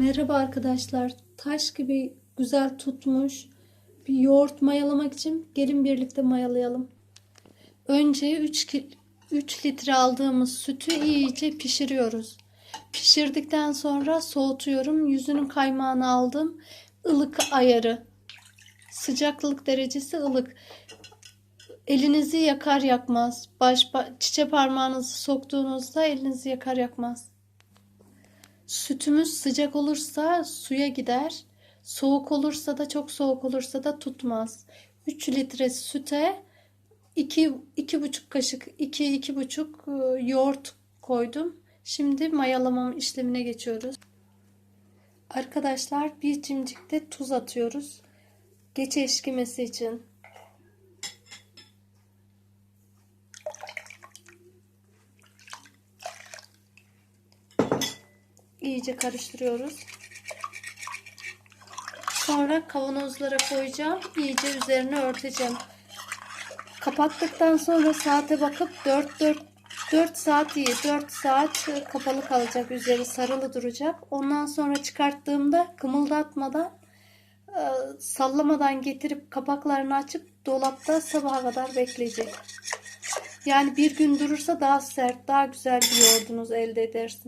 Merhaba arkadaşlar. Taş gibi güzel tutmuş bir yoğurt mayalamak için gelin birlikte mayalayalım. Önce 3, 3 litre aldığımız sütü iyice pişiriyoruz. Pişirdikten sonra soğutuyorum. Yüzünün kaymağını aldım. Ilık ayarı. Sıcaklık derecesi ılık. Elinizi yakar yakmaz. Baş, ba- çiçe parmağınızı soktuğunuzda elinizi yakar yakmaz. Sütümüz sıcak olursa suya gider. Soğuk olursa da çok soğuk olursa da tutmaz. 3 litre süte 2 2,5 kaşık 2 2,5 e, yoğurt koydum. Şimdi mayalama işlemine geçiyoruz. Arkadaşlar bir cimcik de tuz atıyoruz. Geç eşkimesi için. İyice karıştırıyoruz. Sonra kavanozlara koyacağım. İyice üzerine örteceğim. Kapattıktan sonra saate bakıp 4 4 4 saat iyi. 4 saat kapalı kalacak. Üzeri sarılı duracak. Ondan sonra çıkarttığımda kımıldatmadan e, sallamadan getirip kapaklarını açıp dolapta sabaha kadar bekleyecek. Yani bir gün durursa daha sert, daha güzel bir yoğurdunuz elde edersiniz.